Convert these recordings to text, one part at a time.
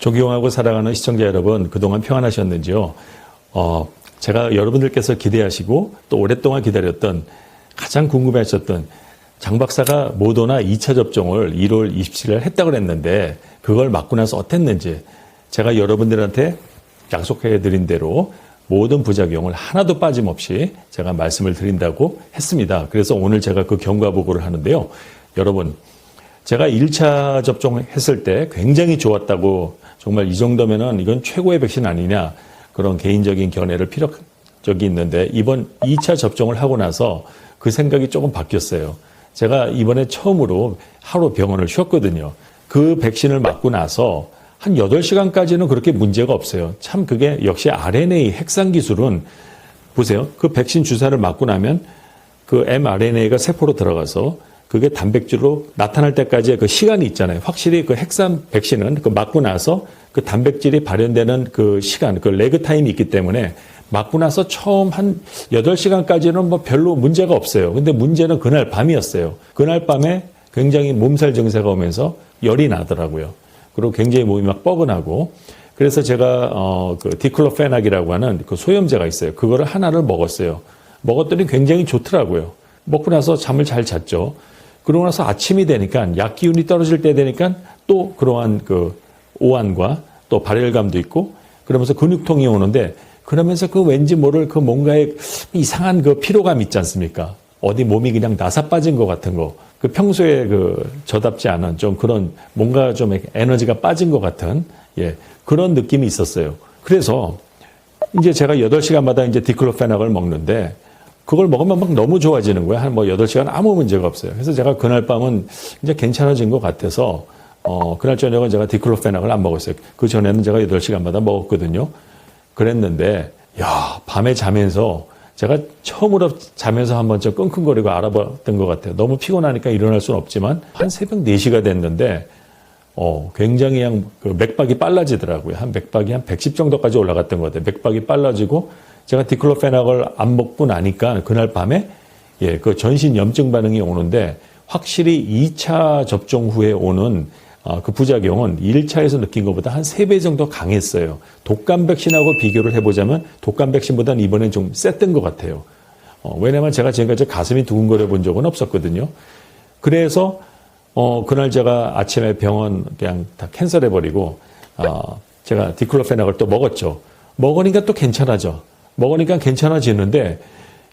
존경하고 사랑하는 시청자 여러분, 그동안 평안하셨는지요? 어, 제가 여러분들께서 기대하시고 또 오랫동안 기다렸던 가장 궁금해 하셨던 장 박사가 모더나 2차 접종을 1월 27일 했다고 그랬는데 그걸 맞고 나서 어땠는지 제가 여러분들한테 약속해 드린 대로 모든 부작용을 하나도 빠짐없이 제가 말씀을 드린다고 했습니다. 그래서 오늘 제가 그 경과 보고를 하는데요. 여러분, 제가 1차 접종했을 때 굉장히 좋았다고 정말 이 정도면은 이건 최고의 백신 아니냐 그런 개인적인 견해를 필요 적이 있는데 이번 2차 접종을 하고 나서 그 생각이 조금 바뀌었어요. 제가 이번에 처음으로 하루 병원을 쉬었거든요. 그 백신을 맞고 나서 한 8시간까지는 그렇게 문제가 없어요. 참 그게 역시 RNA 핵산 기술은 보세요. 그 백신 주사를 맞고 나면 그 mRNA가 세포로 들어가서 그게 단백질로 나타날 때까지의 그 시간이 있잖아요. 확실히 그 핵산 백신은 그 맞고 나서 그 단백질이 발현되는 그 시간, 그 레그 타임이 있기 때문에 맞고 나서 처음 한 8시간까지는 뭐 별로 문제가 없어요. 근데 문제는 그날 밤이었어요. 그날 밤에 굉장히 몸살 증세가 오면서 열이 나더라고요. 그리고 굉장히 몸이 막 뻐근하고 그래서 제가 어그 디클로페낙이라고 하는 그 소염제가 있어요. 그거를 하나를 먹었어요. 먹었더니 굉장히 좋더라고요. 먹고 나서 잠을 잘 잤죠. 그러고 나서 아침이 되니까 약 기운이 떨어질 때 되니까 또 그러한 그 오한과 또 발열감도 있고 그러면서 근육통이 오는데 그러면서 그 왠지 모를 그 뭔가의 이상한 그 피로감 있지 않습니까? 어디 몸이 그냥 나사 빠진 것 같은 거. 그 평소에 그 저답지 않은 좀 그런 뭔가 좀 에너지가 빠진 것 같은 예, 그런 느낌이 있었어요. 그래서 이제 제가 8시간마다 이제 디클로페낙을 먹는데 그걸 먹으면 막 너무 좋아지는 거야. 한 뭐 8시간 아무 문제가 없어요. 그래서 제가 그날 밤은 이제 괜찮아진 것 같아서 어, 그날 저녁은 제가 디클로페낙을 안 먹었어요. 그 전에는 제가 8시간마다 먹었거든요. 그랬는데, 야, 밤에 자면서 제가 처음으로 자면서 한번 좀 끙끙거리고 알아봤던 것 같아요. 너무 피곤하니까 일어날 수는 없지만 한 새벽 4시가 됐는데, 어, 굉장히 그냥 그 맥박이 빨라지더라고요. 한 맥박이 한 110 정도까지 올라갔던 것 같아요. 맥박이 빨라지고 제가 디클로페낙을 안 먹고 나니까 그날 밤에 예, 그 전신 염증 반응이 오는데 확실히 2차 접종 후에 오는 어, 그 부작용은 1차에서 느낀 것보다 한 3배 정도 강했어요. 독감 백신하고 비교를 해보자면 독감 백신보다는 이번엔 좀 셌던 것 같아요. 어, 왜냐면 제가 지금까지 가슴이 두근거려 본 적은 없었거든요. 그래서 어, 그날 제가 아침에 병원 그냥 다 캔슬해버리고 어, 제가 디클로페낙을 또 먹었죠. 먹으니까 또 괜찮아져. 먹으니까 괜찮아지는데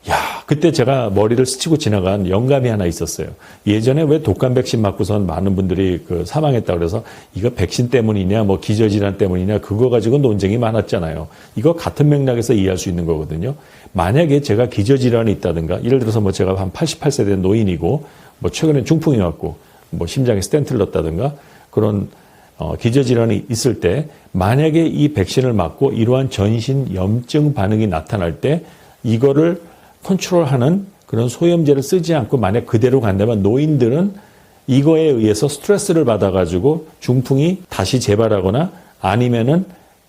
야, 그때 제가 머리를 스치고 지나간 영감이 하나 있었어요. 예전에 왜 독감 백신 맞고선 많은 분들이 그 사망했다 그래서 이거 백신 때문이냐, 뭐 기저질환 때문이냐, 그거 가지고 논쟁이 많았잖아요. 이거 같은 맥락에서 이해할 수 있는 거거든요. 만약에 제가 기저질환이 있다든가, 예를 들어서 뭐 제가 한 88세 된 노인이고, 뭐 최근에 중풍이 왔고, 뭐 심장에 스텐트를 넣었다든가, 그런 어, 기저질환이 있을 때, 만약에 이 백신을 맞고 이러한 전신 염증 반응이 나타날 때, 이거를 컨트롤하는 그런 소염제를 쓰지 않고 만약 그대로 간다면 노인들은 이거에 의해서 스트레스를 받아가지고 중풍이 다시 재발하거나 아니면은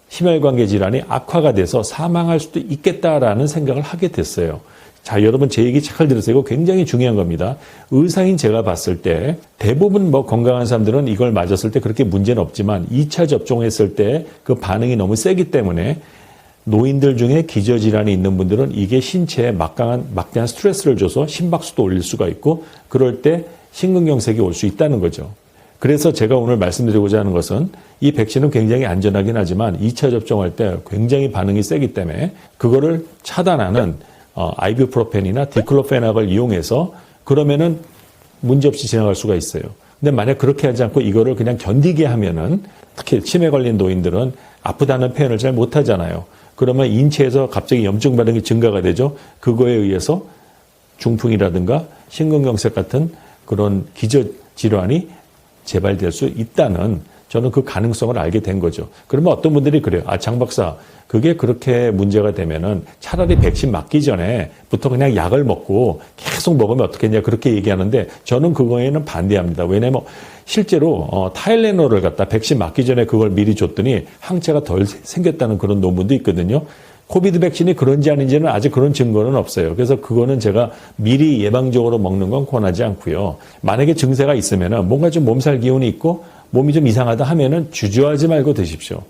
심혈관계 질환이 악화가 돼서 사망할 수도 있겠다라는 생각을 하게 됐어요. 자, 여러분 제 얘기 잘 들으세요. 이거 굉장히 중요한 겁니다. 의사인 제가 봤을 때 대부분 뭐 건강한 사람들은 이걸 맞았을 때 그렇게 문제는 없지만 2차 접종했을 때 그 반응이 너무 세기 때문에 노인들 중에 기저질환이 있는 분들은 이게 신체에 막강한, 막대한 스트레스를 줘서 심박수도 올릴 수가 있고 그럴 때 심근경색이 올 수 있다는 거죠. 그래서 제가 오늘 말씀드리고자 하는 것은 이 백신은 굉장히 안전하긴 하지만 2차 접종할 때 굉장히 반응이 세기 때문에 그거를 차단하는 어, 아이브프로펜이나 디클로페낙을 이용해서 그러면은 문제없이 지나갈 수가 있어요. 근데 만약 그렇게 하지 않고 이거를 그냥 견디게 하면은 특히 치매 걸린 노인들은 아프다는 표현을 잘 못하잖아요. 그러면 인체에서 갑자기 염증 반응이 증가가 되죠. 그거에 의해서 중풍이라든가 심근경색 같은 그런 기저 질환이 재발될 수 있다는 저는 그 가능성을 알게 된 거죠. 그러면 어떤 분들이 그래요. 아, 장 박사, 그게 그렇게 문제가 되면은 차라리 백신 맞기 전에부터 그냥 약을 먹고 계속 먹으면 어떻겠냐 그렇게 얘기하는데 저는 그거에는 반대합니다. 왜냐면 실제로 어, 타일레노를 갖다 백신 맞기 전에 그걸 미리 줬더니 항체가 덜 생겼다는 그런 논문도 있거든요. 코비드 백신이 그런지 아닌지는 아직 그런 증거는 없어요. 그래서 그거는 제가 미리 예방적으로 먹는 건 권하지 않고요. 만약에 증세가 있으면은 뭔가 좀 몸살 기운이 있고 몸이 좀 이상하다 하면은 주저하지 말고 드십시오.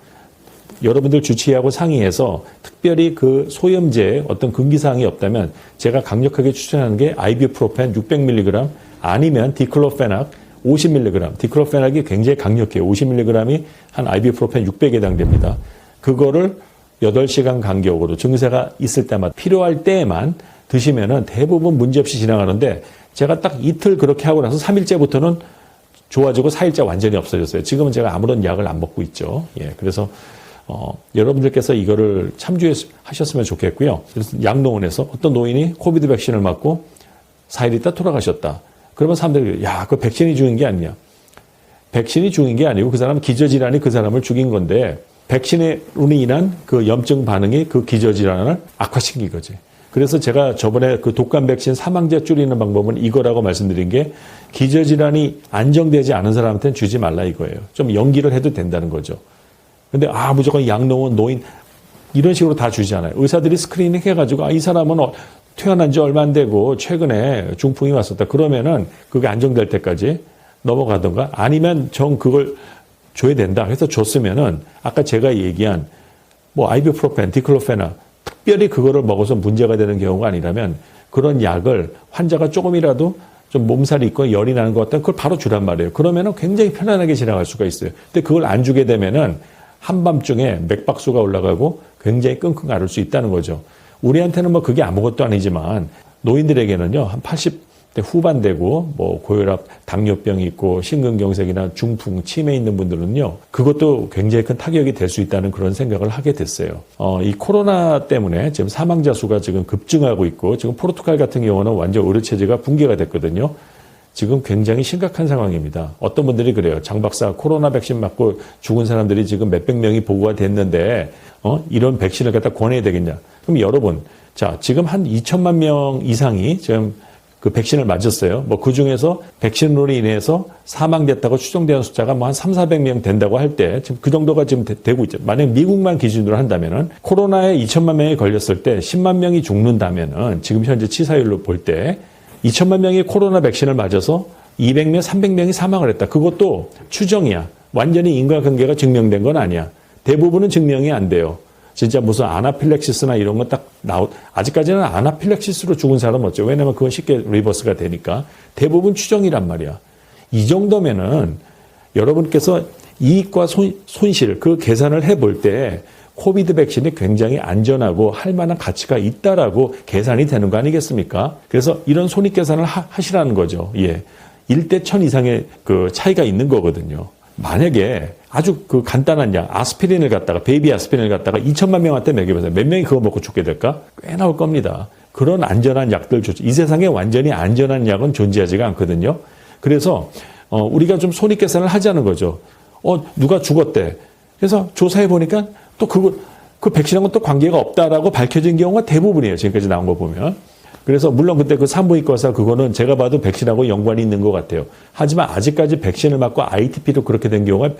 여러분들 주치의하고 상의해서 특별히 그 소염제에 어떤 금기사항이 없다면 제가 강력하게 추천하는 게 아이비프로펜 600mg 아니면 디클로페낙 50mg. 디클로페낙이 굉장히 강력해요. 50mg이 한 아이비프로펜 600에 해당됩니다. 그거를 8시간 간격으로 증세가 있을 때마다 필요할 때에만 드시면은 대부분 문제없이 지나가는데 제가 딱 이틀 그렇게 하고 나서 3일째부터는 좋아지고 4일째 완전히 없어졌어요. 지금은 제가 아무런 약을 안 먹고 있죠. 예. 그래서 어, 여러분들께서 이거를 참조하셨으면 좋겠고요. 그래서 양농원에서 어떤 노인이 코비드 백신을 맞고 4일 있다 돌아가셨다. 그러면 사람들이 야, 그 백신이 죽인 게 아니냐. 백신이 죽인 게 아니고 그 사람 기저질환이 그 사람을 죽인 건데 백신으로 인한 그 염증 반응이 그 기저질환을 악화시킨 거지. 그래서 제가 저번에 그 독감 백신 사망자 줄이는 방법은 이거라고 말씀드린 게 기저질환이 안정되지 않은 사람한테는 주지 말라 이거예요. 좀 연기를 해도 된다는 거죠. 근데 아 무조건 양농원 노인 이런 식으로 다 주잖아요. 의사들이 스크리닝 해가지고 아 이 사람은 어, 퇴원한 지 얼마 안 되고 최근에 중풍이 왔었다. 그러면은 그게 안정될 때까지 넘어가던가 아니면 정 그걸 줘야 된다. 해서 줬으면은 아까 제가 얘기한 뭐 아이비프로펜, 디클로페나 특별히 그거를 먹어서 문제가 되는 경우가 아니라면 그런 약을 환자가 조금이라도 좀 몸살이 있고 열이 나는 것 같다. 그걸 바로 주란 말이에요. 그러면은 굉장히 편안하게 지나갈 수가 있어요. 근데 그걸 안 주게 되면은 한밤중에 맥박수가 올라가고 굉장히 끙끙 앓을 수 있다는 거죠. 우리한테는 뭐 그게 아무것도 아니지만 노인들에게는요, 한 80대 후반 되고 뭐 고혈압, 당뇨병이 있고 심근경색이나 중풍, 치매 있는 분들은요, 그것도 굉장히 큰 타격이 될 수 있다는 그런 생각을 하게 됐어요. 어, 이 코로나 때문에 지금 사망자 수가 지금 급증하고 있고 지금 포르투갈 같은 경우는 완전 의료 체제가 붕괴가 됐거든요. 지금 굉장히 심각한 상황입니다. 어떤 분들이 그래요. 장 박사 코로나 백신 맞고 죽은 사람들이 지금 몇백 명이 보고가 됐는데 어? 이런 백신을 갖다 권해야 되겠냐? 그럼 여러분, 자 지금 한 2천만 명 이상이 지금 그 백신을 맞았어요. 뭐 그 중에서 백신으로 인해서 사망됐다고 추정되는 숫자가 뭐 한 3, 400명 된다고 할 때 지금 그 정도가 지금 되, 고 있죠. 만약 미국만 기준으로 한다면은 코로나에 2천만 명이 걸렸을 때 10만 명이 죽는다면은 지금 현재 치사율로 볼 때 2천만 명이 코로나 백신을 맞아서 200명, 300명이 사망을 했다. 그것도 추정이야. 완전히 인과관계가 증명된 건 아니야. 대부분은 증명이 안 돼요. 진짜 무슨 아나필렉시스나 이런 거딱 나오, 아직까지는 아나필렉시스로 죽은 사람은 없죠. 왜냐면 그건 쉽게 리버스가 되니까. 대부분 추정이란 말이야. 이 정도면은 여러분께서 이익과 손, 손실, 그 계산을 해볼 때 코비드 백신이 굉장히 안전하고 할 만한 가치가 있다라고 계산이 되는 거 아니겠습니까? 그래서 이런 손익 계산을 하, 시라는 거죠. 예. 1대 1000 이상의 그 차이가 있는 거거든요. 만약에 아주 그 간단한 약, 아스피린을 갖다가, 베이비 아스피린을 갖다가 2천만 명한테 먹여보세요. 몇 명이 그거 먹고 죽게 될까? 꽤 나올 겁니다. 그런 안전한 약들 좋죠. 이 세상에 완전히 안전한 약은 존재하지가 않거든요. 그래서, 어, 우리가 좀 손익 계산을 하자는 거죠. 어, 누가 죽었대. 그래서 조사해 보니까 또 그거, 그 백신하고는 또 관계가 없다라고 밝혀진 경우가 대부분이에요. 지금까지 나온 거 보면. 그래서 물론 그때 그 산부인과사 그거는 제가 봐도 백신하고 연관이 있는 것 같아요. 하지만 아직까지 백신을 맞고 ITP로 그렇게 된 경우가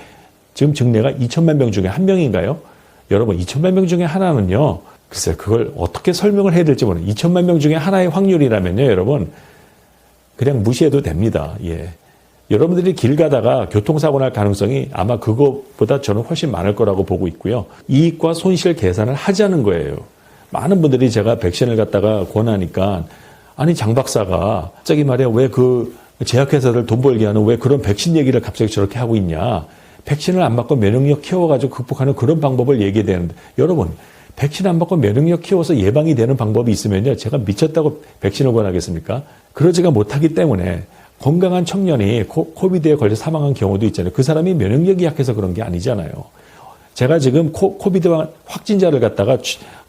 지금 증례가 2천만 명 중에 한 명인가요? 여러분 2천만 명 중에 하나는요. 글쎄 그걸 어떻게 설명을 해야 될지 모르는 2천만 명 중에 하나의 확률이라면요, 여러분 그냥 무시해도 됩니다. 예. 여러분들이 길 가다가 교통사고 날 가능성이 아마 그것보다 저는 훨씬 많을 거라고 보고 있고요. 이익과 손실 계산을 하자는 거예요. 많은 분들이 제가 백신을 갖다가 권하니까 아니 장 박사가 갑자기 말이야 왜 그 제약회사들 돈 벌게 하는 왜 그런 백신 얘기를 갑자기 저렇게 하고 있냐. 백신을 안 맞고 면역력 키워가지고 극복하는 그런 방법을 얘기해야 되는데 여러분 백신 안 맞고 면역력 키워서 예방이 되는 방법이 있으면요 제가 미쳤다고 백신을 권하겠습니까? 그러지가 못하기 때문에 건강한 청년이 코, 코비드에 걸려 사망한 경우도 있잖아요. 그 사람이 면역력이 약해서 그런 게 아니잖아요. 제가 지금 코, 코비드 확진자를 갖다가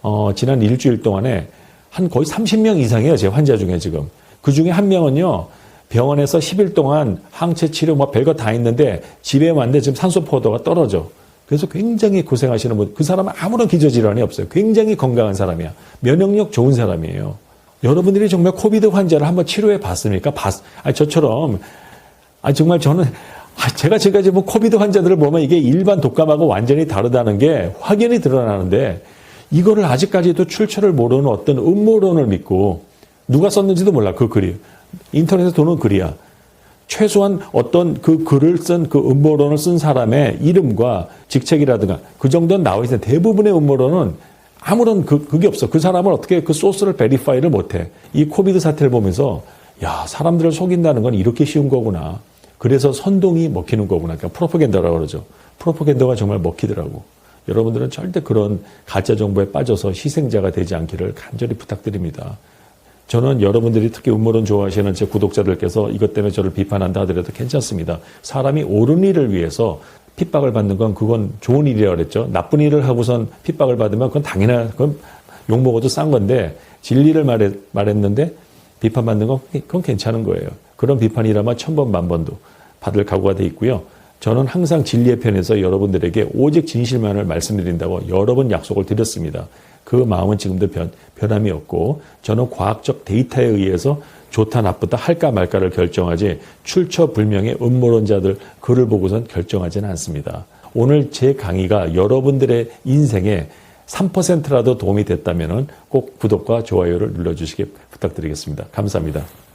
어, 지난 일주일 동안에 한 거의 30명 이상이에요. 제 환자 중에 지금. 그 중에 한 명은요. 병원에서 10일 동안 항체 치료 뭐 별거 다 했는데 집에 왔는데 지금 산소 포도가 떨어져. 그래서 굉장히 고생하시는 분, 그 사람은 아무런 기저질환이 없어요. 굉장히 건강한 사람이야. 면역력 좋은 사람이에요. 여러분들이 정말 코비드 환자를 한번 치료해 봤습니까? 봤, 아, 저처럼, 아, 정말 저는, 아, 제가 지금까지 뭐 코비드 환자들을 보면 이게 일반 독감하고 완전히 다르다는 게 확연히 드러나는데, 이거를 아직까지도 출처를 모르는 어떤 음모론을 믿고, 누가 썼는지도 몰라, 그 글이. 인터넷에 도는 글이야. 최소한 어떤 그 글을 쓴 그 음모론을 쓴 사람의 이름과 직책이라든가 그 정도는 나와 있어요. 대부분의 음모론은 아무런 그, 그게 없어. 그 사람을 어떻게 그 소스를 베리파이를 못해. 이 코비드 사태를 보면서 야, 사람들을 속인다는 건 이렇게 쉬운 거구나. 그래서 선동이 먹히는 거구나. 그러니까 프로파간다라고 그러죠. 프로파간다가 정말 먹히더라고. 여러분들은 절대 그런 가짜 정보에 빠져서 희생자가 되지 않기를 간절히 부탁드립니다. 저는 여러분들이 특히 음모론 좋아하시는 제 구독자들께서 이것 때문에 저를 비판한다 하더라도 괜찮습니다. 사람이 옳은 일을 위해서 핍박을 받는 건 그건 좋은 일이라고 그랬죠. 나쁜 일을 하고선 핍박을 받으면 그건 당연한, 그건 욕먹어도 싼 건데 진리를 말했, 말했는데 비판받는 건 그건 괜찮은 거예요. 그런 비판이라면 천 번, 만 번도 받을 각오가 돼 있고요. 저는 항상 진리의 편에서 여러분들에게 오직 진실만을 말씀드린다고 여러 번 약속을 드렸습니다. 그 마음은 지금도 변, 변함이 없고 저는 과학적 데이터에 의해서 좋다 나쁘다 할까 말까를 결정하지 출처불명의 음모론자들 글을 보고선 결정하지는 않습니다. 오늘 제 강의가 여러분들의 인생에 3%라도 도움이 됐다면 꼭 구독과 좋아요를 눌러주시기 부탁드리겠습니다. 감사합니다.